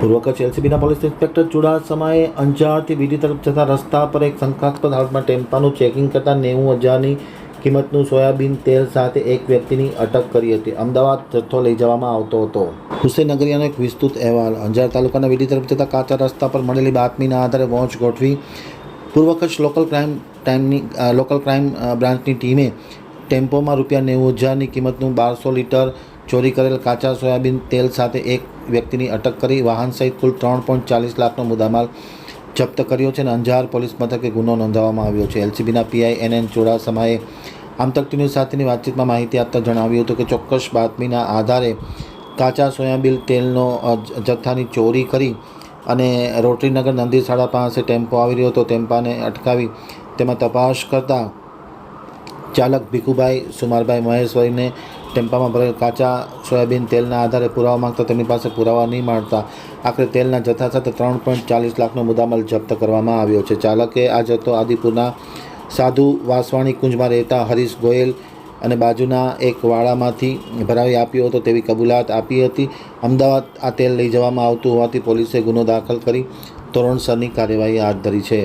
પૂર્વ Kutch એલસીબીના police inspector ચુડાસમાએ અંજારથી બીજી તરફ જતા રસ્તા પર એક શંકાસ્પદ હાલતમાં ટેમ્પાનું ચેકિંગ કરતાં નેવું હજારની કિંમતનું સોયાબીન તેલ સાથે એક વ્યક્તિની અટક કરી હતી. અમદાવાદ જથ્થો લઈ જવામાં આવતો હતો. હુસેનગરિયાનો એક વિસ્તૃત અહેવાલ. અંજાર તાલુકાના વીડી તરફ જતા કાચા રસ્તા પર મળેલી બાતમીના આધારે વોચ ગોઠવી પૂર્વ કચ્છ લોકલ ક્રાઇમ ટાઈમની લોકલ ક્રાઇમ બ્રાન્ચની ટીમે ટેમ્પોમાં રૂપિયા નેવું હજારની કિંમતનું બારસો લીટર ચોરી કરેલ કાચા સોયાબીન તેલ સાથે એક વ્યક્તિની અટક કરી વાહન સહિત કુલ ત્રણ પોઈન્ટ ચાલીસ લાખનો મુદ્દામાલ જપ્ત કર્યો છે અને અંજાર પોલીસ મથકે ગુનો નોંધાવવામાં આવ્યો છે. એલસીબીના પીઆઈ એન એન ચુડાસમાએ આમતક ન્યૂઝ સાથેની વાતચીતમાં માહિતી આપતા જણાવ્યું હતું કે ચોક્કસ બાતમીના આધારે કાચા સોયાબીન તેલનો જથ્થાની ચોરી કરી અને રોટરીનગર નંદીશાળા પાસે ટેમ્પો આવી રહ્યો હતો. ટેમ્પાને અટકાવી તેમાં તપાસ કરતાં ચાલક ભીખુભાઈ, સુમારભાઈ મહેશ્વરીને ટેમ્પામાં ભરેલ કાચા સોયાબીન તેલના આધારે પુરાવા માંગતા તેમની પાસે પુરાવા નહીં મળતા આખરે તેલના જથ્થા સાથે ત્રણ પોઈન્ટ ચાલીસ લાખનો મુદ્દામાલ જપ્ત કરવામાં આવ્યો છે. ચાલકે આ જથ્થો આદિપુરના સાધુ વાસવાણી કુંજમાં રહેતા હરીશ ગોયલ અને બાજુના એક વાડામાંથી ભરાવી આપ્યો હતો તેવી કબૂલાત આપી હતી. અમદાવાદ આ તેલ લઈ જવામાં આવતું હોવાથી પોલીસે ગુનો દાખલ કરી ધોરણસરની કાર્યવાહી હાથ ધરી છે.